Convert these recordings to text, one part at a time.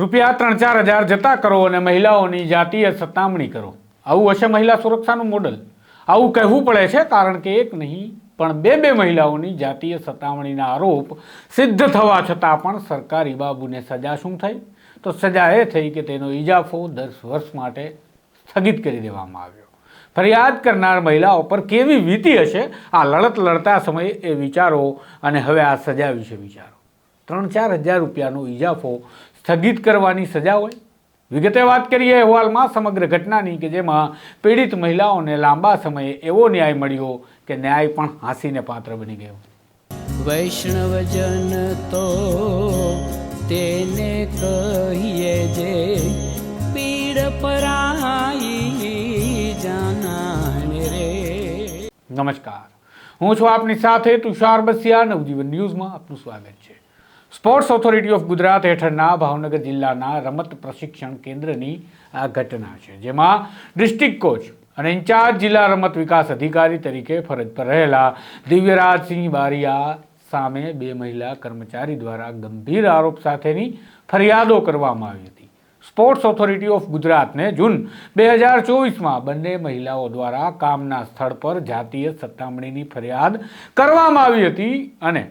રૂપિયા ત્રણ ચાર હજાર જતા કરો અને મહિલાઓની જાતીય સતામણી કરો. આવું હશે મહિલા સુરક્ષાનું મોડલ. આવું કહેવું પડે છે કારણ કે એક નહીં, પણ બે બે મહિલાઓની જાતીય સતામણીના આરોપ સિદ્ધ થવા છતાં પણ સરકારી બાબુને સજા શું થઈ. તો સજા એ થઈ કે તેનો ઇજાફો દસ વર્ષ માટે સ્થગિત કરી દેવામાં આવ્યો. ફરિયાદ કરનાર મહિલાઓ પર કેવી વીતી હશે? આ લડત લડતા સમયે એ વિચારો અને હવે આ સજા વિશે વિચારો. ત્રણ ચાર હજાર રૂપિયાનો ઇજાફો સ્થગિત કરવાની સજા હોય? વિગતે વાત કરીએ અહેવાલમાં સમગ્ર ઘટનાની કે જેમાં પીડિત મહિલાઓને લાંબા સમયે એવો ન્યાય મળ્યો કે ન્યાય પણ હાંસીને પાત્ર બની ગયો. વૈષ્ણવજન તો તેને કહીએ જે પીડ પરાઈ જાનાને રે. નમસ્કાર. હું છું આપની સાથે તુષાર બસિયા. નવજીવન ન્યૂઝમાં આપનું સ્વાગત છે. સ્પોર્ટ્સ ઓથોરિટી ઓફ ગુજરાત હેઠળના ભાવનગર જિલ્લાના રમત પ્રશિક્ષણ કેન્દ્રની આ ઘટના છે, જેમાં ડિસ્ટ્રિક્ટ કોચ અને ઇન્ચાર્જ જિલ્લા રમત વિકાસ અધિકારી તરીકે ફરજ પર રહેલા દિવ્યરાજસિંહ બારિયા સામે બે મહિલા કર્મચારી દ્વારા ગંભીર આરોપ સાથેની ફરિયાદો કરવામાં આવી હતી. સ્પોર્ટ્સ ઓથોરિટી ઓફ ગુજરાતને જૂન બે હજાર ચોવીસમાં બંને મહિલાઓ દ્વારા કામના સ્થળ પર જાતીય સતામણીની ફરિયાદ કરવામાં આવી હતી અને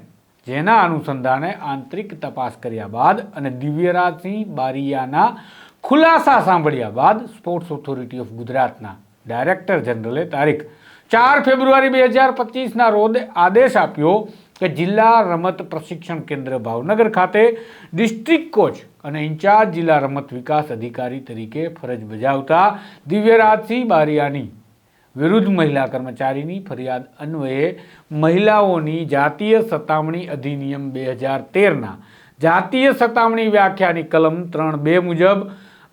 જેના અનુસંધાને આંતરિક તપાસ કર્યા બાદ અને દિવ્યરાજસિંહ બારિયાના ખુલાસા સાંભળ્યા બાદ સ્પોર્ટ્સ ઓથોરિટી ઓફ ગુજરાતના ડાયરેક્ટર જનરલે તારીખ ચાર ફેબ્રુઆરી બે હજાર પચીસના રોજ આદેશ આપ્યો કે જિલ્લા રમત પ્રશિક્ષણ કેન્દ્ર ભાવનગર ખાતે ડિસ્ટ્રિક્ટ કોચ અને ઇન્ચાર્જ જિલ્લા રમત વિકાસ અધિકારી તરીકે ફરજ બજાવતા દિવ્યરાજસિંહ બારિયાની વિરુદ્ધ મહિલા કર્મચારીની ફરિયાદ અન્વયે મહિલાઓની જાતીય સતામણી અધિનિયમ બે હજાર તેરના જાતીય સતામણી વ્યાખ્યાની કલમ ત્રણ બે મુજબ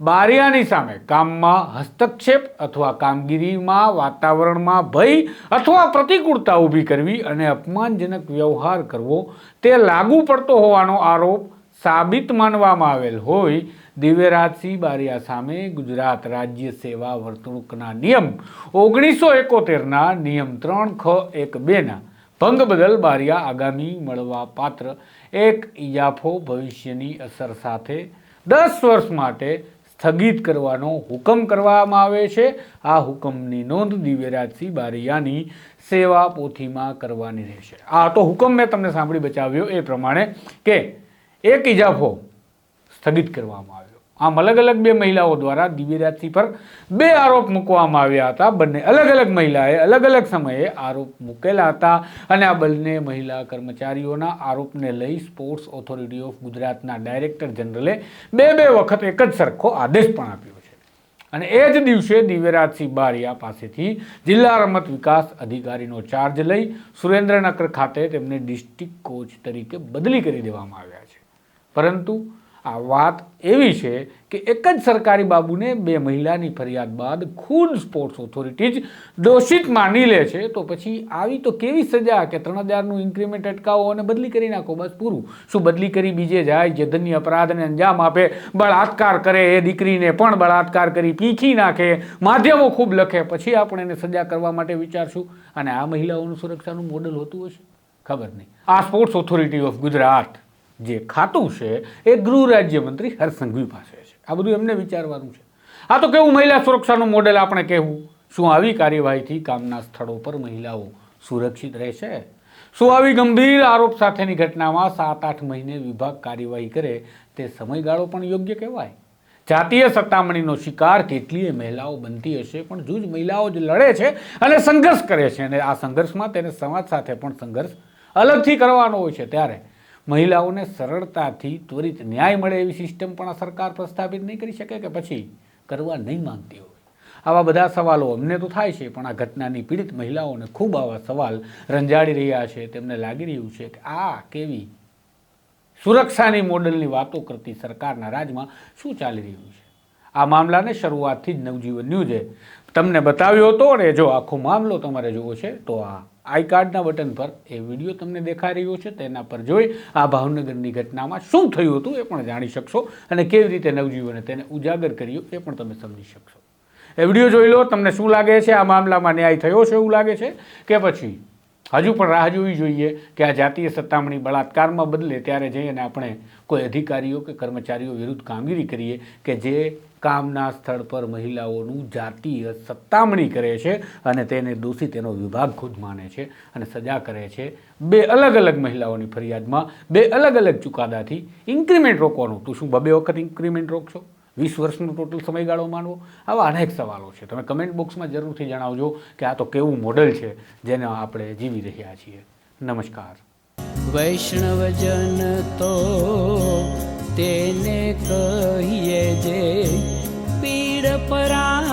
બારિયાની સામે કામમાં હસ્તક્ષેપ અથવા કામગીરીમાં વાતાવરણમાં ભય અથવા પ્રતિકૂળતા ઊભી કરવી અને અપમાનજનક વ્યવહાર કરવો તે લાગુ પડતો હોવાનો આરોપ સાબિત માનવામાં આવેલ હોય દિવ્યરાજસિંહ બારિયા સામે ગુજરાત રાજ્ય સેવા વર્તણૂકના નિયમ ઓગણીસો એકોતેરના નિયમ ત્રણ ખ એક બેના ભંગ બદલ બારિયા આગામી મળવા પાત્ર એક ઇજાફો ભવિષ્યની અસર સાથે દસ વર્ષ માટે સ્થગિત કરવાનો હુકમ કરવામાં આવે છે. આ હુકમની નોંધ દિવ્યરાજસિંહ બારિયાની સેવા પોથીમાં કરવાની રહેશે. આ તો હુકમ મેં તમને સાંભળી બચાવ્યો એ પ્રમાણે કે એક ઇજાફો સ્થગિત કરવામાં આવ્યો. આમ અલગ અલગ બે મહિલાઓ દ્વારા દિવ્યરાજસિંહ પર બે આરોપ મૂકવામાં આવ્યા હતા. બંને અલગ અલગ મહિલાએ અલગ અલગ સમયે આરોપ મૂકેલા હતા અને આ બંને મહિલા કર્મચારીઓના આરોપને લઈ સ્પોર્ટ્સ ઓથોરિટી ઓફ ગુજરાતના ડાયરેક્ટર જનરલે બે બે વખત એક જ સરખો આદેશ પણ આપ્યો છે. અને એ જ દિવસે દિવ્યરાજસિંહ બારિયા પાસેથી જિલ્લા રમત વિકાસ અધિકારીનો ચાર્જ લઈ સુરેન્દ્રનગર ખાતે તેમને ડિસ્ટ્રિક્ટ કોચ તરીકે બદલી કરી દેવામાં આવ્યા છે. પરંતુ આ વાત એવી છે કે એક જ સરકારી બાબુને બે મહિલાની ફરિયાદ બાદ ખુદ સ્પોર્ટ્સ ઓથોરિટી જ દોષિત માની લે છે. તો પછી આવી તો કેવી સજા કે ત્રણ હજારનું ઇન્ક્રીમેન્ટ અટકાવો અને બદલી કરી નાખો? બસ પૂરું. શું બદલી કરી બીજે જાય, જે ધન્ય અપરાધને અંજામ આપે, બળાત્કાર કરે, એ દીકરીને પણ બળાત્કાર કરી પીખી નાખે, માધ્યમો ખૂબ લખે, પછી આપણે એને સજા કરવા માટે વિચારશું? અને આ મહિલાઓનું સુરક્ષાનું મોડલ હોતું હશે? ખબર નહીં. આ સ્પોર્ટ્સ ઓથોરિટી ઓફ ગુજરાત જે ખાતું છે એ ગૃહ રાજ્યમંત્રી હરસંઘવી પાસે છે. આ બધું એમને વિચારવાનું છે. આ તો કેવું મહિલા સુરક્ષાનું મોડેલ આપણે કહેવું? શું આવી કાર્યવાહીથી કામના સ્થળો પર મહિલાઓ સુરક્ષિત રહેશે? શું આવી ગંભીર આરોપ સાથેની ઘટનામાં સાત આઠ મહિને વિભાગ કાર્યવાહી કરે તે સમયગાળો પણ યોગ્ય કહેવાય? જાતીય સત્તામણીનો શિકાર કેટલીય મહિલાઓ બનતી હશે પણ જૂજ મહિલાઓ જ લડે છે અને સંઘર્ષ કરે છે અને આ સંઘર્ષમાં તેને સમાજ સાથે પણ સંઘર્ષ અલગથી કરવાનો હોય છે. ત્યારે મહિલાઓને સરળતાથી ત્વરિત ન્યાય મળે એવી સિસ્ટમ પણ આ સરકાર પ્રસ્થાપિત નહીં કરી શકે કે પછી કરવા નહીં માંગતી હોય? આવા બધા સવાલો અમને તો થાય છે, પણ આ ઘટનાની પીડિત મહિલાઓને ખૂબ આવા સવાલ રંજાડી રહ્યા છે. તેમને લાગી રહ્યું છે કે આ કેવી સુરક્ષાની મોડલની વાતો કરતી સરકારના રાજમાં શું ચાલી રહ્યું છે? આ મામલાને શરૂઆતથી જ નવજીવન ન્યૂઝે તમને બતાવ્યો હતો અને જો આખો મામલો તમારે જોવો છે, તો આ આઈ કાર્ડના બટન પર એ વીડિયો તમને દેખાઈ રહ્યો છે તેના પર જોઈ આ ભાવનગરની ઘટનામાં શું થયું હતું એ પણ જાણી શકશો અને કેવી રીતે નવજીવને તેને ઉજાગર કર્યું એ પણ તમે સમજી શકશો. એ વીડિયો જોઈ લો, તમને શું લાગે છે? આ મામલામાં ન્યાય થયો છે એવું લાગે છે? કે પછી હજુ પણ રાહ જોવી જોઈએ કે આ જાતીય સત્તામણી બળાત્કારમાં બદલે ત્યારે જઈને આપણે કોઈ અધિકારીઓ કે કર્મચારીઓ વિરુદ્ધ કામગીરી કરીએ કે જે કામના સ્થળ પર મહિલાઓનું જાતીય સત્તામણી કરે છે અને તેને દોષી તેનો વિભાગ ખુદ માને છે અને સજા કરે છે. બે અલગ અલગ મહિલાઓની ફરિયાદમાં બે અલગ અલગ ચુકાદાથી ઇન્ક્રીમેન્ટ રોકવાનું. તું શું બબે વખત ઇન્ક્રીમેન્ટ રોકશો? વીસ વર્ષનો ટોટલ સમયગાળો માનવો આવા અનેક સવાલો છે. તમે કમેન્ટ બોક્સમાં જરૂરથી જણાવજો કે આ તો કેવું મોડલ છે જેને આપણે જીવી રહ્યા છીએ. નમસ્કાર. વૈષ્ણવજન તો તેને કહીએ જે પીડ પરા